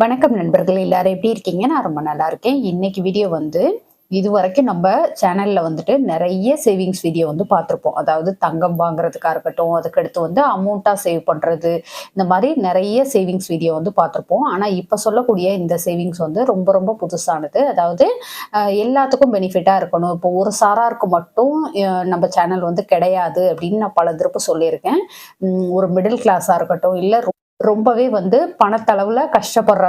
வணக்கம் நண்பர்கள் எல்லாரும் எப்படி இருக்கீங்க? நான் ரொம்ப நல்லா இருக்கேன். இன்னைக்கு வீடியோ வந்து இது வரைக்கும் நம்ம சேனல்ல வந்துட்டு நிறைய சேவிங்ஸ் வீடியோ வந்து பார்த்துருப்போம். அதாவது தங்கம் வாங்குறதுக்காக இருக்கட்டும் அதுக்கடுத்து வந்து அமௌண்ட்டாக சேவ் பண்ணுறது இந்த மாதிரி நிறைய சேவிங்ஸ் வீடியோ வந்து பார்த்துருப்போம். ஆனால் இப்போ சொல்லக்கூடிய இந்த சேவிங்ஸ் வந்து ரொம்ப ரொம்ப புதுசானது. அதாவது எல்லாத்துக்கும் பெனிஃபிட்டாக இருக்கணும். இப்போ ஒரு சாராருக்கு மட்டும் நம்ம சேனல் வந்து கிடையாது அப்படின்னு நான் பல திருப்பு சொல்லியிருக்கேன். ஒரு மிடில் கிளாஸாக இருக்கட்டும் இல்லை ரொம்பவே வந்து பணத்தளவுல கஷ்டப்படுற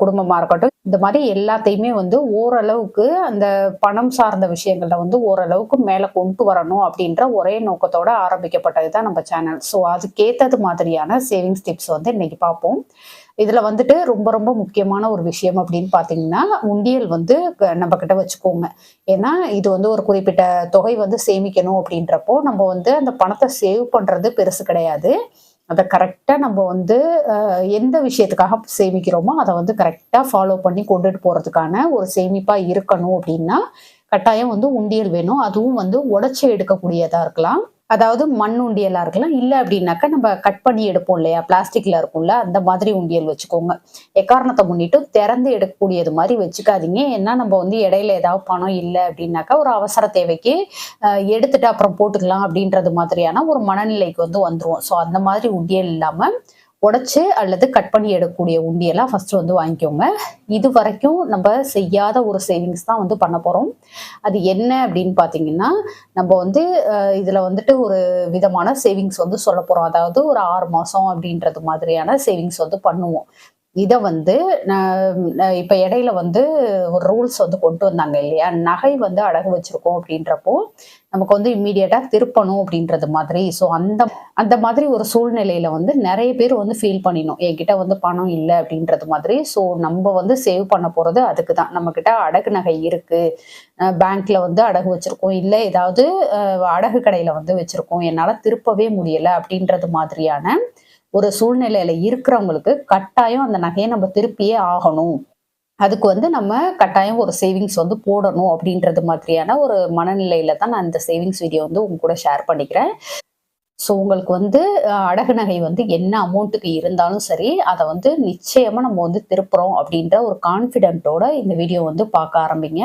குடும்பமா இருக்கட்டும். இந்த மாதிரி எல்லாத்தையுமே வந்து ஓரளவுக்கு அந்த பணம் சார்ந்த விஷயங்கள்ல வந்து ஓரளவுக்கு மேல கொண்டு வரணும் அப்படின்ற ஒரே நோக்கத்தோட ஆரம்பிக்கப்பட்டது தான் நம்ம சேனல். ஸோ அதுக்கேத்தது மாதிரியான சேவிங்ஸ் டிப்ஸ் வந்து இன்னைக்கு பார்ப்போம். இதுல வந்துட்டு ரொம்ப ரொம்ப முக்கியமான ஒரு விஷயம் அப்படின்னு பாத்தீங்கன்னா உண்டியல் வந்து நம்ம கிட்ட வச்சுக்கோங்க. ஏன்னா இது வந்து ஒரு குறிப்பிட்ட தொகை வந்து சேமிக்கணும் அப்படின்றப்போ நம்ம வந்து அந்த பணத்தை சேவ் பண்றது பெருசு கிடையாது. அதை கரெக்டாக நம்ம வந்து எந்த விஷயத்துக்காக சேமிக்கிறோமோ அதை வந்து கரெக்டாக ஃபாலோ பண்ணி கொண்டுட்டு போகிறதுக்கான ஒரு சேமிப்பாக இருக்கணும் அப்படின்னா கட்டாயம் வந்து உண்டியல் வேணும். அதுவும் வந்து உடச்சி எடுக்கக்கூடியதாக இருக்கலாம். அதாவது மண் உண்டியலா இருக்கலாம். இல்லை அப்படின்னாக்கா நம்ம கட் பண்ணி எடுப்போம் இல்லையா? பிளாஸ்டிக்ல இருக்கும்ல அந்த மாதிரி உண்டியல் வச்சுக்கோங்க. எக்காரணத்தை முன்னிட்டு திறந்து எடுக்கக்கூடியது மாதிரி வச்சுக்காதீங்க. ஏன்னா நம்ம வந்து இடையில ஏதாவது பணம் இல்லை அப்படின்னாக்கா ஒரு அவசர தேவைக்கு எடுத்துட்டு அப்புறம் போட்டுக்கலாம் அப்படின்றது மாதிரியான ஒரு மனநிலைக்கு வந்து வந்துருவோம். ஸோ அந்த மாதிரி உண்டியல் இல்லாம உடச்சி அல்லது கட் பண்ணி எடுக்கக்கூடிய உண்டியெல்லாம் ஃபர்ஸ்ட் வந்து வாங்கிக்கோங்க. இது வரைக்கும் நம்ம செய்யாத ஒரு சேவிங்ஸ் தான் வந்து பண்ண போறோம். அது என்ன அப்படின்னு பார்த்தீங்கன்னா நம்ம வந்து இதில் இதுல வந்துட்டு ஒரு விதமான சேவிங்ஸ் வந்து சொல்ல போகிறோம் அதாவது ஒரு ஆறு மாசம் அப்படின்றது மாதிரியான சேவிங்ஸ் வந்து பண்ணுவோம். இதை வந்து நான் இடையில வந்து ஒரு ரூல்ஸ் வந்து கொண்டு வந்தாங்க இல்லையா? நகை வந்து அடகு வச்சிருக்கோம் அப்படின்றப்போ நமக்கு வந்து இம்மீடியட்டா திருப்பணும் அப்படின்றது மாதிரி. ஸோ அந்த அந்த மாதிரி ஒரு சூழ்நிலையில வந்து நிறைய பேர் வந்து ஃபீல் பண்ணினோம் என்கிட்ட வந்து பணம் இல்லை அப்படின்றது மாதிரி. ஸோ நம்ம வந்து சேவ் பண்ண போகிறது அதுக்கு தான் நம்மக்கிட்ட அடகு நகை இருக்குது பேங்க்ல வந்து அடகு வச்சிருக்கோம். இல்லை ஏதாவது அடகு கடையில் வந்து வச்சிருக்கோம். என்னால் திருப்பவே முடியலை அப்படின்றது மாதிரியான ஒரு சூழ்நிலையில இருக்கிறவங்களுக்கு கட்டாயம் அந்த நகையை நம்ம திருப்பியே ஆகணும். அதுக்கு வந்து நம்ம கட்டாயம் ஒரு சேவிங்ஸ் வந்து போடணும் அப்படின்றது மாதிரியான ஒரு மனநிலையில தான் நான் இந்த சேவிங்ஸ் வீடியோ வந்து உங்க கூட ஷேர் பண்ணிக்கிறேன். ஸோ உங்களுக்கு வந்து அடகு நகை வந்து என்ன அமௌண்ட்டுக்கு இருந்தாலும் சரி அதை வந்து நிச்சயமா நம்ம வந்து திருப்புறோம் அப்படின்ற ஒரு கான்ஃபிடென்ட்டோட இந்த வீடியோ வந்து பார்க்க ஆரம்பிங்க.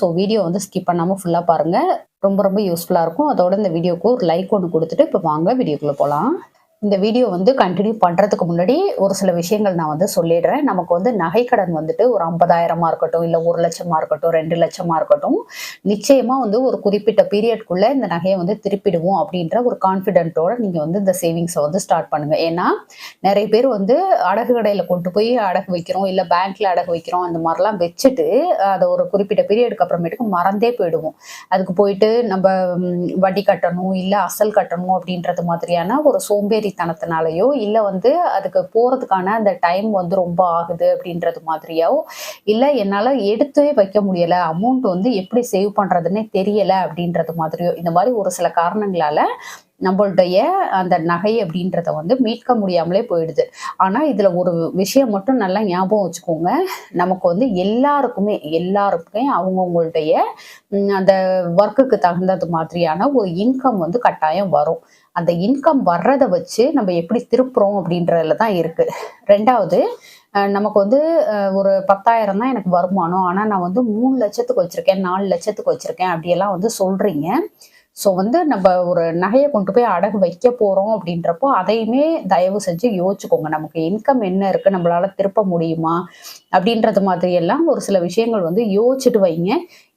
ஸோ வீடியோ வந்து ஸ்கிப் பண்ணாமல் ஃபுல்லாக பாருங்க. ரொம்ப ரொம்ப யூஸ்ஃபுல்லாக இருக்கும். அதோட இந்த வீடியோக்கு ஒரு லைக் ஒன்று கொடுத்துட்டு இப்போ வாங்க வீடியோக்குள்ளே போகலாம் இந்த வீடியோ வந்து கண்டினியூ பண்ணுறதுக்கு முன்னாடி ஒரு சில விஷயங்கள் நான் வந்து சொல்லிடுறேன். நமக்கு வந்து நகைக்கடன் வந்துட்டு ஒரு ஐம்பதாயிரமா இருக்கட்டும் இல்லை ஒரு லட்சமாக இருக்கட்டும் ரெண்டு லட்சமாக இருக்கட்டும் நிச்சயமாக வந்து ஒரு குறிப்பிட்ட பீரியட்குள்ளே இந்த நகையை வந்து திருப்பிடுவோம் அப்படின்ற ஒரு கான்ஃபிடென்ட்டோட நீங்கள் வந்து இந்த சேவிங்ஸை வந்து ஸ்டார்ட் பண்ணுங்கள் ஏன்னா நிறைய பேர் வந்து அடகு கடையில் கொண்டு போய் அடகு வைக்கிறோம் இல்லை பேங்க்கில் அடகு வைக்கிறோம் அந்த மாதிரிலாம் வச்சுட்டு அதை ஒரு குறிப்பிட்ட பீரியடுக்கு அப்புறமேட்டுக்கு மறந்தே போயிடுவோம். அதுக்கு போயிட்டு நம்ம வட்டி கட்டணும் இல்லை அசல் கட்டணும் அப்படின்றது மாதிரியான ஒரு சோம்பேறி சோம்பேறித்தனத்தினாலயோ இல்லை வந்து அதுக்கு போகிறதுக்கான அந்த டைம் வந்து ரொம்ப ஆகுது அப்படின்றது மாதிரியோ இல்லை என்னால் எடுத்தே வைக்க முடியலை அமௌண்ட் வந்து எப்படி சேவ் பண்ணுறதுன்னே தெரியலை அப்படின்றது மாதிரியோ இந்த மாதிரி ஒரு சில காரணங்களால் நம்மளுடைய அந்த நகை அப்படின்றத வந்து மீட்க முடியாமலே போயிடுது. ஆனால் இதில் ஒரு விஷயம் மட்டும் நல்லா ஞாபகம் வச்சுக்கோங்க. நமக்கு வந்து எல்லாருக்குமே எல்லாருக்குமே அவங்கவுங்களுடைய அந்த ஒர்க்குக்கு தகுந்தது மாதிரியான ஒரு இன்கம் வந்து கட்டாயம் வரும். அந்த இன்கம் வர்றதை வச்சு நம்ம எப்படி திருப்புறோம் அப்படின்றதுல தான் இருக்கு. ரெண்டாவது அஹ், நமக்கு வந்து அஹ், ஒரு பத்தாயிரம் தான் எனக்கு வருமானம். ஆனா நான் வந்து மூணு லட்சத்துக்கு வச்சிருக்கேன் நாலு லட்சத்துக்கு வச்சிருக்கேன் அப்படியெல்லாம் வந்து சொல்றீங்க. ஸோ வந்து நம்ம ஒரு நகையை கொண்டு போய் அடகு வைக்க போகிறோம் அப்படின்றப்போ அதையுமே தயவு செஞ்சு யோசிச்சுக்கோங்க. நமக்கு இன்கம் என்ன இருக்குது நம்மளால் திருப்ப முடியுமா? அப்படின்றது மாதிரி எல்லாம் ஒரு சில விஷயங்கள் வந்து யோசிச்சுட்டு வைங்க.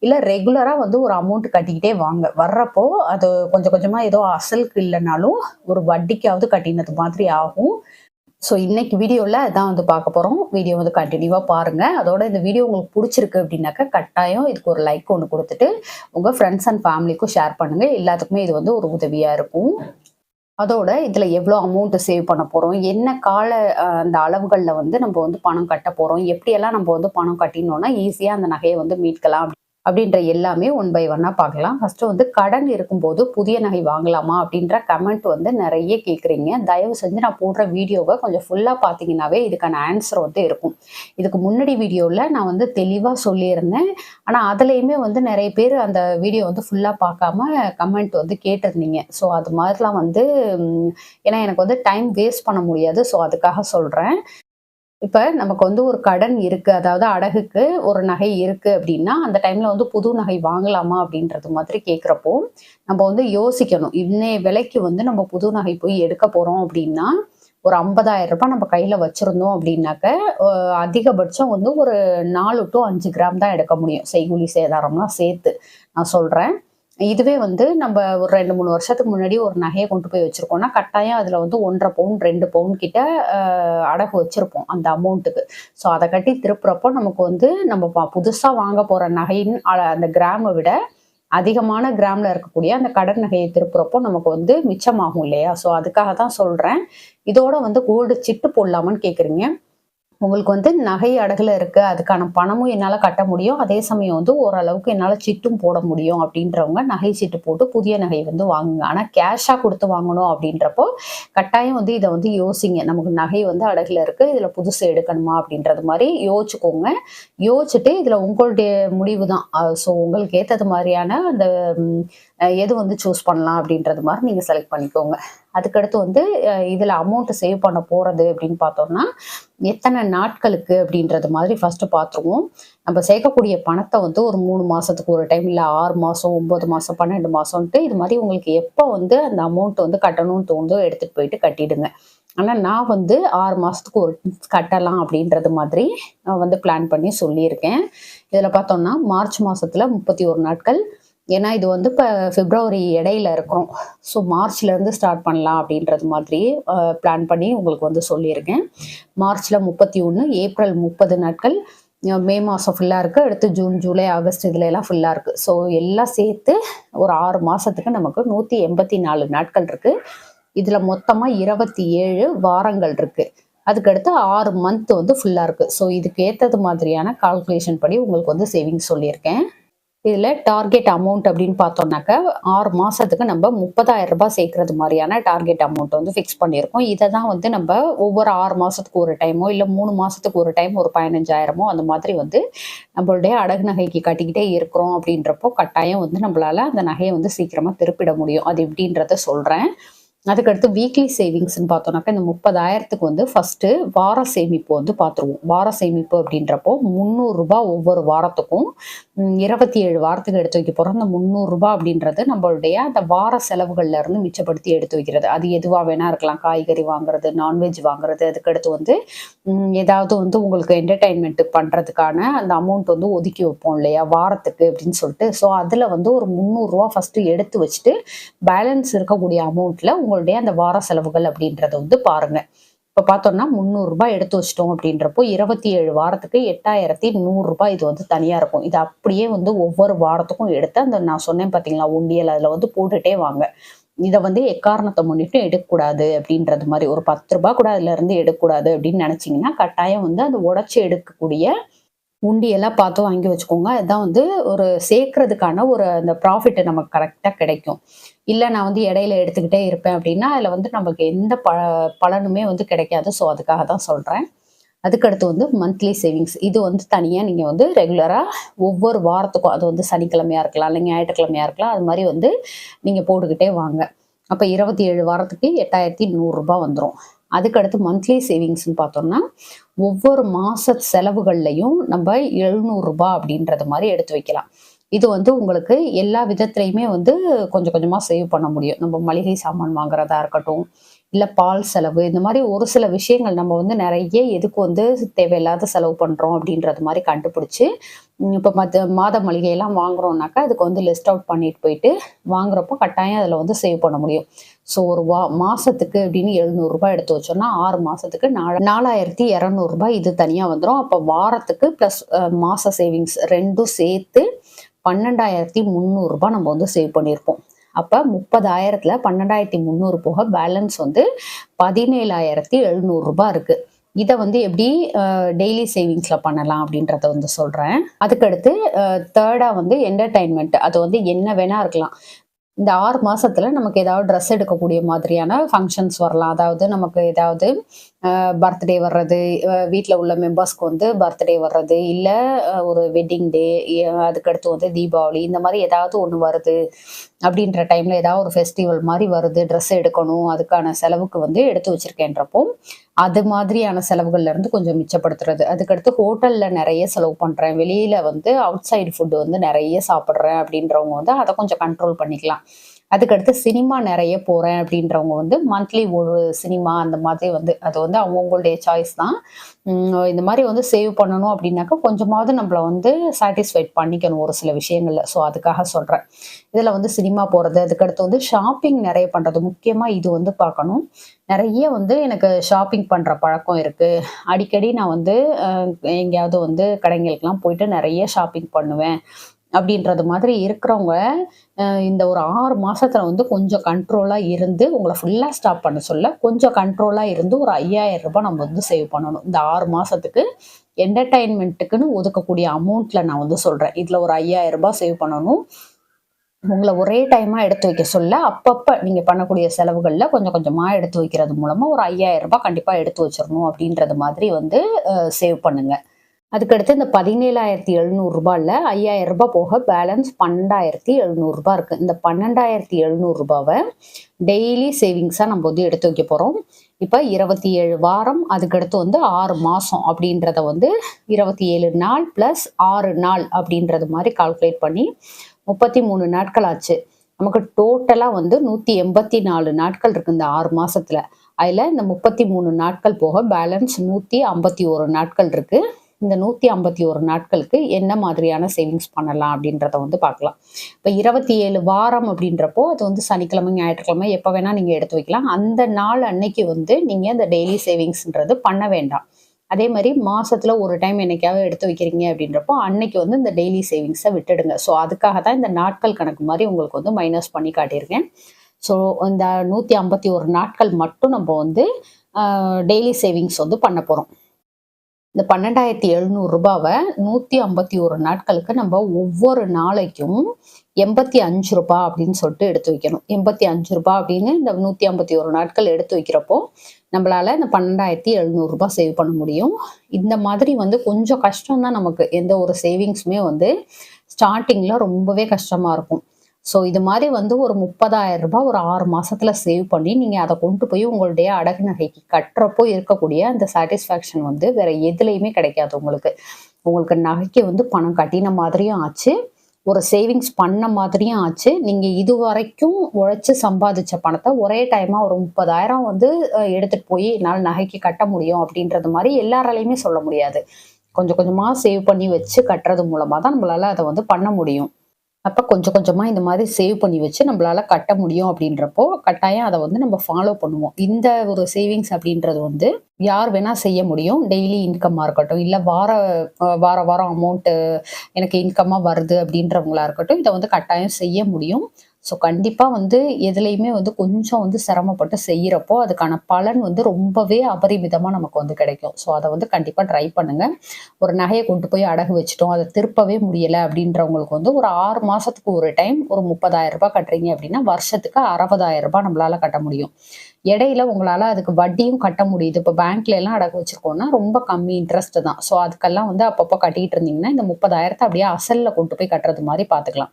இல்லை ரெகுலராக வந்து ஒரு அமௌண்ட் கட்டிக்கிட்டே வாங்க. வர்றப்போ அது கொஞ்சம் கொஞ்சமாக ஏதோ அசலுக்கு இல்லைனாலும் ஒரு வட்டிக்காவது கட்டினது மாதிரி ஆகும். ஸோ இன்னைக்கு வீடியோவில் அதான் வந்து பார்க்க போகிறோம் வீடியோ வந்து கண்டினியூவாக பாருங்கள் அதோட இந்த வீடியோ உங்களுக்கு பிடிச்சிருக்கு அப்படின்னாக்கா கட்டாயம் இதுக்கு ஒரு லைக் ஒன்று கொடுத்துட்டு உங்கள் ஃப்ரெண்ட்ஸ் அண்ட் ஃபேமிலிக்கும் ஷேர் பண்ணுங்கள் எல்லாத்துக்குமே இது வந்து ஒரு உதவியாக இருக்கும். அதோட இதில் எவ்வளோ அமௌண்ட் சேவ் பண்ண போகிறோம் என்ன கால அந்த அளவுகளில் வந்து நம்ம வந்து பணம் கட்ட போகிறோம் எப்படியெல்லாம் நம்ம வந்து பணம் கட்டினோன்னா ஈஸியாக அந்த நகையை வந்து மீட்கலாம் அப்படின்ற எல்லாமே ஒன் பை ஒன்னாக பார்க்கலாம். ஃபர்ஸ்ட் வந்து கடன் இருக்கும்போது புதிய நகை வாங்கலாமா அப்படின்ற கமெண்ட் வந்து நிறைய கேட்குறீங்க தயவு செஞ்சு நான் போடுற வீடியோவை கொஞ்சம் ஃபுல்லாக பார்த்தீங்கன்னாவே இதுக்கான ஆன்சர் வந்து இருக்கும். இதுக்கு முன்னாடி வீடியோவில் நான் வந்து தெளிவாக சொல்லியிருந்தேன். ஆனால் அதுலேயுமே வந்து நிறைய பேர் அந்த வீடியோ வந்து ஃபுல்லாக பார்க்காம கமெண்ட் வந்து கேட்டிருந்தீங்க. ஸோ அது மாதிரிலாம் வந்து ஏன்னா எனக்கு வந்து டைம் வேஸ்ட் பண்ண முடியாது. ஸோ அதுக்காக சொல்கிறேன் இப்போ நமக்கு வந்து ஒரு கடன் இருக்குது அதாவது அடகுக்கு ஒரு நகை இருக்குது அப்படின்னா, அந்த டைமில் வந்து புது நகை வாங்கலாமா அப்படின்றது மாதிரி கேட்குறப்போ நம்ம வந்து யோசிக்கணும். இன்னைய விலைக்கு வந்து நம்ம புது நகை போய் எடுக்க போகிறோம் அப்படின்னா, ஒரு ஐம்பதாயிரம் ரூபாய் நம்ம கையில் வச்சுருந்தோம் அப்படின்னாக்க, அதிகபட்சம் வந்து ஒரு நாலு டு அஞ்சு கிராம் தான் எடுக்க முடியும். செய்குலி சேதாரம்லாம் சேர்த்து நான் சொல்கிறேன் இதுவே வந்து நம்ம ஒரு 2, 3 வருஷத்துக்கு முன்னாடி ஒரு நகையை கொண்டு போய் வச்சுருக்கோம்னா கட்டாயம் அதில் வந்து 1 1/2 பவுன், ரெண்டு பவுன் கிட்ட அடகு வச்சுருப்போம் அந்த அமௌண்ட்டுக்கு. ஸோ அதை கட்டி திருப்புறப்போ நமக்கு வந்து நம்ம புதுசாக வாங்க போகிற நகையின் அந்த கிராமை விட அதிகமான கிராமில் இருக்கக்கூடிய அந்த கடன் நகையை திருப்புறப்போ நமக்கு வந்து மிச்சமாகும் இல்லையா? ஸோ அதுக்காக தான் சொல்கிறேன் இதோட வந்து கோல்டு சிட்டு போடலாமான்னு கேட்குறீங்க. உங்களுக்கு வந்து நகை அடகுல இருக்கு. அதுக்கான பணமும் என்னால கட்ட முடியும். அதே சமயம் வந்து ஓரளவுக்கு என்னால சிட்டும் போட முடியும் அப்படின்றவங்க நகை சீட்டு போட்டு புதிய நகை வந்து வாங்குங்க. ஆனா கேஷா கொடுத்து வாங்கணும் அப்படின்றப்போ, கட்டாயம் வந்து இதை வந்து யோசிங்க. நமக்கு நகை வந்து அடகுல இருக்கு. இதுல புதுசு எடுக்கணுமா அப்படின்றது மாதிரி யோசிச்சுக்கோங்க. யோசிச்சுட்டு இதுல உங்களுடைய முடிவு தான். ஸோ உங்களுக்கு ஏத்தது மாதிரியான அந்த எது வந்து சூஸ் பண்ணலாம் அப்படின்றது மாதிரி நீங்கள் செலக்ட் பண்ணிக்கோங்க. அதுக்கடுத்து வந்து இதில் அமௌண்ட்டு சேவ் பண்ண போகிறது அப்படின்னு பார்த்தோம்னா, எத்தனை நாட்களுக்கு அப்படின்றது மாதிரி ஃபஸ்ட்டு பார்த்துருவோம். நம்ம சேர்க்கக்கூடிய பணத்தை வந்து ஒரு மூணு மாதத்துக்கு ஒரு டைம், இல்லை ஆறு மாதம் ஒம்பது மாதம் பன்னெண்டு மாதம்ன்ட்டு இது மாதிரி உங்களுக்கு எப்போ வந்து அந்த அமௌண்ட் வந்து கட்டணும்னு தோணுதோ எடுத்துகிட்டு போயிட்டு கட்டிடுங்க. ஆனால் நான் வந்து ஆறு மாதத்துக்கு ஒரு கட்டலாம் அப்படின்றது மாதிரி நான் வந்து பிளான் பண்ணி சொல்லியிருக்கேன். இதில் பார்த்தோம்னா, மார்ச் மாதத்தில் முப்பத்தி ஒரு நாட்கள். ஏன்னா இது வந்து இப்போ பிப்ரவரி இடையில இருக்கிறோம். ஸோ மார்ச்லேருந்து ஸ்டார்ட் பண்ணலாம் அப்படின்றது மாதிரி பிளான் பண்ணி உங்களுக்கு வந்து சொல்லியிருக்கேன். மார்ச்ல 31, ஏப்ரல் 30 நாட்கள், மே மாதம் ஃபுல்லாக இருக்குது அடுத்து ஜூன், ஜூலை, ஆகஸ்ட் இதில் எல்லாம் ஃபுல்லாக இருக்குது ஸோ எல்லாம் சேர்த்து ஒரு ஆறு மாதத்துக்கு நமக்கு 184 நாட்கள் இருக்குது இதில் மொத்தமாக இருபத்தி ஏழு வாரங்கள் இருக்குது அதுக்கடுத்து ஆறு மந்த் வந்து ஃபுல்லாக இருக்குது ஸோ இதுக்கு ஏற்றது மாதிரியான கால்குலேஷன் படி உங்களுக்கு வந்து சேவிங்ஸ் சொல்லியிருக்கேன். இதில் டார்கெட் அமௌண்ட் அப்படின்னு பார்த்தோம்னாக்க, ஆறு மாதத்துக்கு நம்ம முப்பதாயிரம் ரூபாய் சேர்க்கறது மாதிரியான டார்கெட் அமௌண்ட் வந்து ஃபிக்ஸ் பண்ணியிருக்கோம். இதை தான் வந்து நம்ம ஒவ்வொரு ஆறு மாதத்துக்கு ஒரு டைமோ, இல்லை மூணு மாதத்துக்கு ஒரு டைம் ஒரு 15,000மோ அந்த மாதிரி வந்து நம்மளுடைய அடகு நகைக்கு கட்டிக்கிட்டே இருக்கிறோம் அப்படின்றப்போ, கட்டாயம் வந்து நம்மளால் அந்த நகையை வந்து சீக்கிரமாக திருப்பிட முடியும். அது எப்படின்றத சொல்கிறேன் அதுக்கடுத்து வீக்லி சேவிங்ஸ்ன்னு பார்த்தோம்னாக்க, இந்த 30,000க்கு வந்து ஃபர்ஸ்ட்டு வார சேமிப்பு வந்து பார்த்துருவோம். வார சேமிப்பு அப்படின்றப்போ முந்நூறுரூபா ஒவ்வொரு வாரத்துக்கும், இருபத்தி ஏழு வாரத்துக்கு எடுத்து வைக்க போகிறோம் அந்த முந்நூறுரூபா அப்படின்றது நம்மளுடைய அந்த வார செலவுகளில் இருந்து மிச்சப்படுத்தி எடுத்து வைக்கிறது. அது எதுவாக வேணா இருக்கலாம். காய்கறி வாங்குறது, நான்வெஜ் வாங்குறது, அதுக்கடுத்து வந்து ஏதாவது வந்து உங்களுக்கு என்டர்டைன்மெண்ட்டு பண்ணுறதுக்கான அந்த அமௌண்ட் வந்து ஒதுக்கி வைப்போம் இல்லையா? வாரத்துக்கு அப்படின்னு சொல்லிட்டு. ஸோ அதில் வந்து ஒரு ரூ. 300 ஃபர்ஸ்ட்டு எடுத்து வச்சுட்டு, பேலன்ஸ் இருக்கக்கூடிய அமௌண்ட்டில் அமௌண்ட்ல உங்களுடைய அந்த வார செலவுகள் அப்படின்றத வந்து பாருங்க. இப்போ பார்த்தோம்னா முந்நூறுரூபா எடுத்து வச்சிட்டோம் அப்படின்றப்போ, 27 வாரத்துக்கு எட்டாயிரத்தி நூறுரூபா இது வந்து தனியாக இருக்கும். இது அப்படியே வந்து ஒவ்வொரு வாரத்துக்கும் எடுத்து அந்த நான் சொன்னேன் பார்த்தீங்களா? உண்டியல் அதில் வந்து போட்டுட்டே வாங்க. இதை வந்து எக்காரணத்தை முன்னிட்டும் எடுக்கக்கூடாது அப்படின்றது மாதிரி ஒரு பத்து ரூபா கூட அதுலேருந்து எடுக்கக்கூடாது அப்படின்னு நினச்சிங்கன்னா கட்டாயம் வந்து அந்த உடச்சி எடுக்கக்கூடிய உண்டியெல்லாம் பார்த்து வாங்கி வச்சுக்கோங்க. அதுதான் வந்து ஒரு சேர்க்கறதுக்கான ஒரு அந்த ப்ராஃபிட் நமக்கு கரெக்டாக கிடைக்கும். இல்லை நான் வந்து இடையில எடுத்துக்கிட்டே இருப்பேன் அப்படின்னா, அதில் வந்து நமக்கு எந்த ப பலனுமே வந்து கிடைக்காது. ஸோ அதுக்காக தான் சொல்கிறேன் அதுக்கடுத்து வந்து மந்த்லி சேவிங்ஸ். இது வந்து தனியாக நீங்கள் வந்து ரெகுலராக ஒவ்வொரு வாரத்துக்கும் அது வந்து சனிக்கிழமையா இருக்கலாம், இல்லை ஞாயிற்றுக்கிழமையா இருக்கலாம். அது மாதிரி வந்து நீங்கள் போட்டுக்கிட்டே வாங்க. அப்போ இருபத்தி ஏழு வாரத்துக்கு எட்டாயிரத்தி நூறுரூபா வந்துடும் அதுக்கடுத்து மந்த்லி சேவிங்ஸ்ன்னு பார்த்தோம்னா, ஒவ்வொரு மாச செலவுகள்லையும் நம்ம எழுநூறுரூபா அப்படின்றது மாதிரி எடுத்து வைக்கலாம். இது வந்து உங்களுக்கு எல்லா விதத்துலையுமே வந்து கொஞ்சம் கொஞ்சமா சேவ் பண்ண முடியும். நம்ம மளிகை சாமான் வாங்குறதா இருக்கட்டும், இல்லை பால் செலவு இந்த மாதிரி ஒரு சில விஷயங்கள் நம்ம வந்து நிறைய எதுக்கு வந்து தேவையில்லாத செலவு பண்றோம் அப்படின்றது மாதிரி கண்டுபிடிச்சு, இப்போ இப்ப மத்த மாத மளிகையெல்லாம் வாங்குறோம்னாக்கா, அதுக்கு வந்து லிஸ்ட் அவுட் பண்ணிட்டு போயிட்டு வாங்குறப்போ கட்டாயம் அதுல வந்து சேவ் பண்ண முடியும். ஸோ ஒரு வா மாசத்துக்கு அப்படின்னு எழுநூறுபா எடுத்து வச்சோம்னா, ஆறு மாசத்துக்கு நாலா ரூ. 4,200 இது தனியா வந்துடும் அப்போ வாரத்துக்கு ப்ளஸ் மாத மாச சேவிங்ஸ் ரெண்டும் சேர்த்து பன்னெண்டாயிரத்தி 12,300 நம்ம வந்து சேவ் பண்ணியிருப்போம். அப்ப 30,000த்துல 12,300 போக பேலன்ஸ் வந்து ரூ. 17,700 இருக்கு. இதை வந்து எப்படி டெய்லி சேவிங்ஸ்ல பண்ணலாம் அப்படின்றத வந்து சொல்றேன். அதுக்கடுத்து தேர்டாக வந்து என்டர்டைன்மெண்ட் அது வந்து என்ன வேணா இருக்கலாம். இந்த ஆறு மாசத்துல நமக்கு ஏதாவது ட்ரெஸ் எடுக்கக்கூடிய மாதிரியான ஃபங்க்ஷன்ஸ் வரலாம். அதாவது நமக்கு ஏதாவது பர்த்டே வர்றது வீட்டில் உள்ள மெம்பர்ஸ்க்கு வந்து பர்த்டே வர்றது இல்லை ஒரு வெட்டிங் டே அதுக்கடுத்து வந்து தீபாவளி இந்த மாதிரி ஏதாவது ஒன்று வருது. அப்படின்ற டைமில் ஏதாவது ஒரு ஃபெஸ்டிவல் மாதிரி வருது ட்ரெஸ் எடுக்கணும் அதுக்கான செலவுக்கு வந்து எடுத்து வச்சிருக்கேன்றப்போ அது மாதிரியான செலவுகள்ல இருந்து கொஞ்சம் மிச்சப்படுத்துறது. அதுக்கடுத்து ஹோட்டலில் நிறைய செலவு பண்ணுறேன் வெளியில் வந்து அவுட் சைடு ஃபுட்டு வந்து நிறைய சாப்பிட்றேன் அப்படின்றவங்க வந்து அதை கொஞ்சம் கண்ட்ரோல் பண்ணிக்கலாம். அதுக்கடுத்து சினிமா நிறைய போகிறேன் அப்படின்றவங்க வந்து மந்த்லி ஒரு சினிமா அந்த மாதிரி வந்து அது வந்து அவங்கவுங்களுடைய சாய்ஸ் தான். இந்த மாதிரி வந்து சேவ் பண்ணணும் அப்படின்னாக்கா கொஞ்சமாவது நம்மளை வந்து சாட்டிஸ்ஃபைட் பண்ணிக்கணும் ஒரு சில விஷயங்களில். ஸோ அதுக்காக சொல்கிறேன் இதில் வந்து சினிமா போகிறது அதுக்கடுத்து வந்து ஷாப்பிங் நிறைய பண்ணுறது முக்கியமாக இது வந்து பார்க்கணும். நிறைய வந்து எனக்கு ஷாப்பிங் பண்ணுற பழக்கம் இருக்குது அடிக்கடி நான் வந்து எங்கேயாவது வந்து கடைங்களுக்கெல்லாம் போயிட்டு நிறைய ஷாப்பிங் பண்ணுவேன். அப்படின்றது மாதிரி இருக்கிறவங்க இந்த ஒரு ஆறு மாதத்தில் வந்து கொஞ்சம் கண்ட்ரோலாக இருந்து உங்களை ஃபுல்லாக ஸ்டாப் பண்ண சொல்ல கொஞ்சம் கண்ட்ரோலாக இருந்து ஒரு ஐயாயிரம் ரூபாய் நம்ம வந்து சேவ் பண்ணணும். இந்த ஆறு மாதத்துக்கு என்டர்டைன்மெண்ட்டுக்குன்னு ஒதுக்கக்கூடிய அமௌண்ட்டில் நான் வந்து சொல்கிறேன் இதில் ஒரு ஐயாயிரம் ரூபாய் சேவ் பண்ணணும். உங்களை ஒரே டைமாக எடுத்து வைக்க சொல்ல அப்பப்போ நீங்கள் பண்ணக்கூடிய செலவுகளில் கொஞ்சம் கொஞ்சமாக எடுத்து வைக்கிறது மூலமாக ஒரு ஐயாயிரம் ரூபாய் கண்டிப்பாக எடுத்து வச்சிடணும் அப்படின்றது மாதிரி வந்து சேவ் பண்ணுங்கள் அதுக்கடுத்து இந்த பதினேழாயிரத்தி எழுநூறுபாயில் ஐயாயிரம் ரூபாய் போக பேலன்ஸ் பன்னெண்டாயிரத்தி எழுநூறுபா இருக்குது இந்த பன்னெண்டாயிரத்தி எழுநூறுபாவை டெய்லி சேவிங்ஸாக நம்ம வந்து எடுத்து வைக்க போகிறோம் இப்போ இருபத்தி ஏழு வாரம் அதுக்கடுத்து வந்து ஆறு மாதம் அப்படின்றத வந்து இருபத்தி ஏழு நாள் ப்ளஸ் ஆறு நாள் அப்படின்றது மாதிரி கால்குலேட் பண்ணி முப்பத்தி மூணு நாட்கள் ஆச்சு நமக்கு டோட்டலாக வந்து நூற்றி எண்பத்தி நாலு நாட்கள் இருக்குது இந்த ஆறு மாதத்தில் அதில் இந்த முப்பத்தி மூணு நாட்கள் போக பேலன்ஸ் நூற்றி ஐம்பத்தி ஒரு நாட்கள் இருக்குது இந்த நூற்றி ஐம்பத்தி ஒரு நாட்களுக்கு என்ன மாதிரியான சேவிங்ஸ் பண்ணலாம் அப்படின்றத வந்து பார்க்கலாம். இப்போ இருபத்தி ஏழு வாரம் அப்படின்றப்போ அது வந்து சனிக்கிழமை ஞாயிற்றுக்கிழமை எப்போ வேணால் நீங்கள் எடுத்து வைக்கலாம். அந்த நாள் அன்னைக்கு வந்து நீங்கள் அந்த டெய்லி சேவிங்ஸ்ன்றது பண்ண வேண்டாம். அதே மாதிரி மாசத்துல ஒரு டைம் என்னைக்காவது எடுத்து வைக்கிறீங்க அப்படின்றப்போ அன்னைக்கு வந்து இந்த டெய்லி சேவிங்ஸை விட்டுடுங்க. ஸோ அதுக்காக தான் இந்த நாட்கள் கணக்கு மாதிரி உங்களுக்கு வந்து மைனஸ் பண்ணி காட்டியிருக்கேன். ஸோ இந்த நூற்றி ஐம்பத்தி ஒரு நாட்கள் மட்டும் நம்ம வந்து டெய்லி சேவிங்ஸ் வந்து பண்ண போகிறோம் இந்த பன்னெண்டாயிரத்தி எழுநூறு ரூபாவை நூற்றி ஐம்பத்தி ஒரு நாட்களுக்கு நம்ம ஒவ்வொரு நாளைக்கும் எண்பத்தி அஞ்சு ரூபா அப்படின்னு சொல்லிட்டு எடுத்து வைக்கணும். எண்பத்தி அஞ்சு ரூபா அப்படின்னு இந்த நூற்றி ஐம்பத்தி ஒரு நாட்கள் எடுத்து வைக்கிறப்போ நம்மளால இந்த பன்னெண்டாயிரத்தி எழுநூறுபா சேவ் பண்ண முடியும். இந்த மாதிரி வந்து கொஞ்சம் கஷ்டம் தான் நமக்கு. எந்த ஒரு சேவிங்ஸுமே வந்து ஸ்டார்டிங்கில் ரொம்பவே கஷ்டமாக இருக்கும். ஸோ இது மாதிரி வந்து ஒரு முப்பதாயிரம் ரூபாய் ஒரு ஆறு மாசத்துல சேவ் பண்ணி நீங்க அதை கொண்டு போய் உங்களுடைய அடகு நகைக்கு கட்டுறப்போ இருக்கக்கூடிய அந்த சாட்டிஸ்ஃபேக்ஷன் வந்து வேற எதுலையுமே கிடைக்காது உங்களுக்கு. உங்களுக்கு நகைக்கு வந்து பணம் கட்டின மாதிரியும் ஆச்சு. ஒரு சேவிங்ஸ் பண்ண மாதிரியும் ஆச்சு. நீங்க இது வரைக்கும் உழைச்சி சம்பாதிச்ச பணத்தை ஒரே டைமா ஒரு முப்பதாயிரம் வந்து எடுத்துட்டு போய் என்னால் நகைக்கு கட்ட முடியும் அப்படின்றது மாதிரி எல்லாராலையுமே சொல்ல முடியாது. கொஞ்சம் கொஞ்சமா சேவ் பண்ணி வச்சு கட்டுறது மூலமா தான் நம்மளால அதை வந்து பண்ண முடியும். அப்போ கொஞ்சம் கொஞ்சமாக இந்த மாதிரி சேவ் பண்ணி வச்சு நம்மளால் கட்ட முடியும் அப்படின்றப்போ கட்டாயம் அதை வந்து நம்ம ஃபாலோ பண்ணுவோம். இந்த ஒரு சேவிங்ஸ் அப்படின்றது வந்து யார் வேணால் செய்ய முடியும். டெய்லி இன்கம்மாக இருக்கட்டும் இல்லை வார வார வாரம் அமௌண்ட்டு எனக்கு இன்கம்மாக வருது அப்படின்றவங்களா இருக்கட்டும் இதை வந்து கட்டாயம் செய்ய முடியும். ஸோ கண்டிப்பாக வந்து எதுலேயுமே வந்து கொஞ்சம் வந்து சிரமப்பட்டு செய்கிறப்போ அதுக்கான பலன் வந்து ரொம்பவே அபரிமிதமாக நமக்கு வந்து கிடைக்கும். ஸோ அதை வந்து கண்டிப்பாக ட்ரை பண்ணுங்கள் ஒரு நகையை கொண்டு போய் அடகு வச்சுட்டோம். அதை திருப்பவே முடியலை அப்படின்றவங்களுக்கு வந்து ஒரு ஆறு மாதத்துக்கு ஒரு டைம் ஒரு முப்பதாயிரம் ரூபாய் கட்டுறீங்க அப்படின்னா வருஷத்துக்கு அறுபதாயிரம் ரூபாய் நம்மளால் கட்ட முடியும். இடையில உங்களால் அதுக்கு வட்டியும் கட்ட முடியுது. இப்போ பேங்க்ல எல்லாம் அடகு வச்சிருக்கோம்னா ரொம்ப கம்மி இன்ட்ரெஸ்ட் தான். ஸோ அதுக்கெல்லாம் வந்து அப்பப்போ கட்டிட்டு இருந்தீங்கன்னா இந்த முப்பதாயிரத்தை அப்படியே அசலில் கொண்டு போய் கட்டுறது மாதிரி பார்த்துக்கலாம்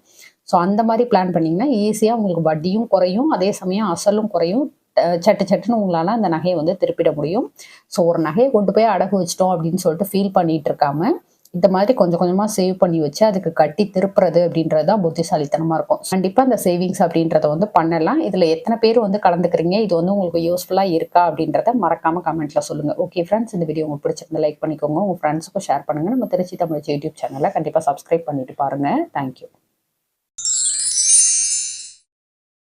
ஸோ அந்த மாதிரி பிளான் பண்ணிங்கன்னா ஈஸியாக உங்களுக்கு வட்டியும் குறையும். அதே சமயம் அசலும் குறையும். சட்டு சட்டுன்னு உங்களால் அந்த நகையை வந்து திருப்பிட முடியும். ஸோ ஒரு நகையை கொண்டு போய் அடகு வச்சிட்டோம் அப்படின்னு சொல்லிட்டு ஃபீல் பண்ணிட்டு இருக்காம இந்த மாதிரி கொஞ்சம் கொஞ்சமாக சேவ் பண்ணி வச்சு அதுக்கு கட்டி திருப்புறது அப்படின்றது தான் புத்திசாலித்தனமாக இருக்கும். கண்டிப்பாக அந்த சேவிங்ஸ் அப்படின்றத வந்து பண்ணலாம். இதில் எத்தனை பேர் வந்து கலந்துக்கிறீங்க? இது வந்து உங்களுக்கு யூஸ்ஃபுல்லாக இருக்கா அப்படின்றத மறக்காமல் கமெண்ட்டில் சொல்லுங்கள் ஓகே ஃப்ரெண்ட்ஸ் இந்த வீடியோ உங்களுக்கு பிடிச்சிருந்தா லைக் பண்ணிக்கோங்க. உங்கள் ஃப்ரெண்ட்ஸுக்கும் ஷேர் பண்ணுங்கள் நம்ம திருச்சி தமிழ் யூடியூப் சேனலை கண்டிப்பாக சப்ஸ்கிரைப் பண்ணிட்டு பாருங்கள் தேங்க்யூ